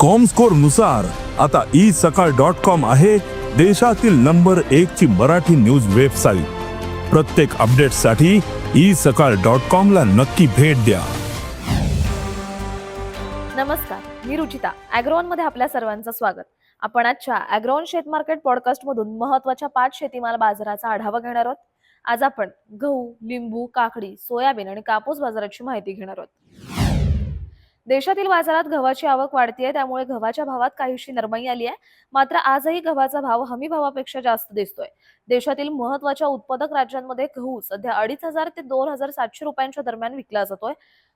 कॉमस्कोरनुसार आता ई सकाळ dot com आहे देशातील नंबर एक ची मराठी न्यूज वेबसाईट प्रत्येक अपडेटसाठी ई सकाळ डॉट कॉम ला नक्की भेट द्या. नमस्कार मी रुचिता अॅग्रोनमध्ये आपल्या सर्वांचं स्वागत. आपण आजच्या अॅग्रोन शेत मार्केट पॉडकास्ट मधून महत्त्वाच्या पाच शेतीमाल बाजाराचा आढावा घेणार आहोत. आज आपण गहू लिंबू काकडी सोयाबीन आणि कापूस बाजाराची माहिती घेणार आहोत. देशातील बाजारात गव्हाची आवक वाढतीये त्यामुळे गव्हाच्या भावात काहीशी नरमाई आली आहे. मात्र आजही गव्हाचा भाव हमी भावापेक्षा जास्त दिसतोय. देशातील महत्त्वाच्या उत्पादक राज्यांमध्ये गहू सध्या अडीच हजार ते दोन हजार सातशे रुपयांच्या दरम्यान विकला जातोय.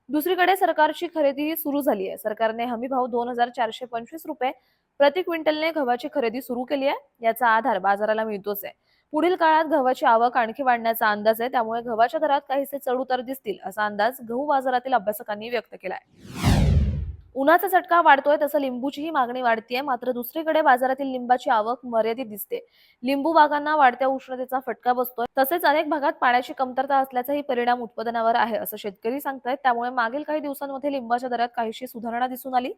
दुसरीकडे सरकारची खरेदी सुरू झाली आहे. सरकारने हमी भाव दोन हजार चारशे पंचवीस रुपये प्रति क्विंटलने गव्हाची खरेदी सुरू केली आहे. याचा आधार बाजाराला मिळतोच आहे. पुढील काळात गव्हाची आवक आणखी वाढण्याचा अंदाज आहे. त्यामुळे गव्हाच्या दरात काहीसे चढ उतार दिसतील असा अंदाज गहू बाजारातील अभ्यासकांनी व्यक्त केलाय. उन्हाचा चटका वाढतोय तसं लिंबूचीही मागणी वाढतीये. मात्र दुसरीकडे बाजारातील लिंबाची आवक मर्यादित दिसते. लिंबू बागांना वाढत्या उष्णतेचा फटका बसतोय. तसेच अनेक भागात पाण्याची कमतरता असल्याचाही परिणाम उत्पादनावर आहे असं शेतकरी सांगतायत. त्यामुळे मागील काही दिवसांमध्ये लिंबाच्या दरात काहीशी सुधारणा दिसून आली.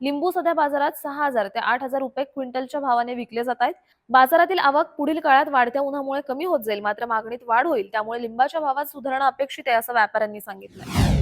लिंबू सध्या बाजारात सहा हजार ते आठ हजार रुपये क्विंटलच्या भावाने विकले जात आहेत. बाजारातील आवक पुढील काळात वाढत्या उन्हामुळे कमी होत जाईल मात्र मागणीत वाढ होईल त्यामुळे लिंबाच्या भावात सुधारणा अपेक्षित आहे असं व्यापाऱ्यांनी सांगितलं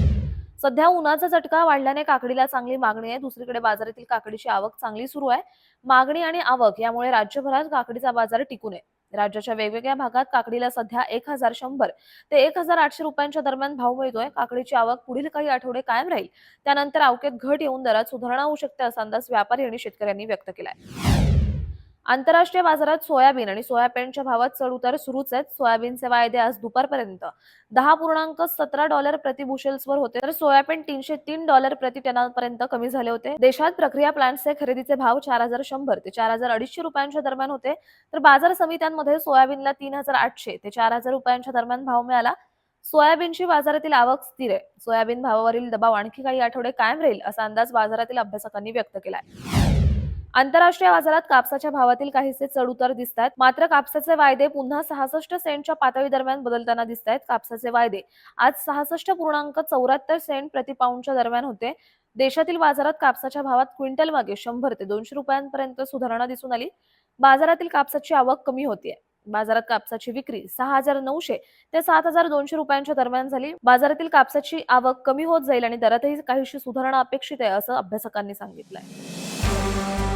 सध्या उन्हाचा झटका वाढल्याने काकडीला चांगली मागणी आहे दुसरीकडे बाजारातील काकडीची आवक चांगली सुरू आहे. मागणी आणि आवक यामुळे राज्यभरात काकडीचा बाजार टिकून आहे. राज्याच्या वेगवेगळ्या भागात काकडीला सध्या एक हजार शंभर ते एक हजार आठशे रुपयांच्या दरम्यान भाव मिळतोय. काकडीची आवक पुढील काही आठवडे कायम राहील. त्यानंतर अवकेत घट येऊन दरात सुधारणा होऊ शकते असा अंदाज व्यापारी आणि शेतकऱ्यांनी व्यक्त केलाय. आंतरराष्ट्रीय बाजारात सोयाबीन आणि सोयाबीनच्या भावात चढ उतार सुरूच आहेत. सोयाबीनचे वायदे आज दुपारपर्यंत. दहा पूर्णांक सतरा डॉलर प्रति बुशेल्सवर होते. तर सोयाबीन तीनशे तीन डॉलर प्रति टनापर्यंत कमी झाले होते. देशात प्रक्रिया प्लांट्सचे खरेदीचे भाव चार हजार शंभर ते चार हजार अडीचशे रुपयांच्या दरम्यान होते. तर बाजार समित्यांमध्ये सोयाबीनला तीन हजार आठशे ते चार हजार रुपयांच्या दरम्यान भाव मिळाला. सोयाबीनची बाजारातील आवक स्थिर आहे. सोयाबीन भावावरील दबाव आणखी काही आठवडे कायम राहील असा अंदाज बाजारातील अभ्यासकांनी व्यक्त केला आहे आंतरराष्ट्रीय बाजारात कापसाच्या भावातील काहीसे चढ उतार दिसतात मात्र कापसाचे वायदे पुन्हा सहासष्ट सेंटच्या पातळी दरम्यान बदलताना दिसत आहेत कापसाचे वायदे आज सहासष्ट पूर्णांक चौऱ्याहत्तर सेंट प्रति पाऊंडच्या दरम्यान होते. देशातील बाजारात कापसाच्या भावात क्विंटल मागे शंभर ते दोनशे रुपयांपर्यंत सुधारणा दिसून आली. बाजारातील कापसाची आवक कमी होतीये. बाजारात कापसाची विक्री सहा हजार नऊशे ते सात हजार दोनशे रुपयांच्या दरम्यान झाली. बाजारातील कापसाची आवक कमी होत जाईल आणि दरातही काहीशी सुधारणा अपेक्षित आहे असं अभ्यासकांनी सांगितलंय.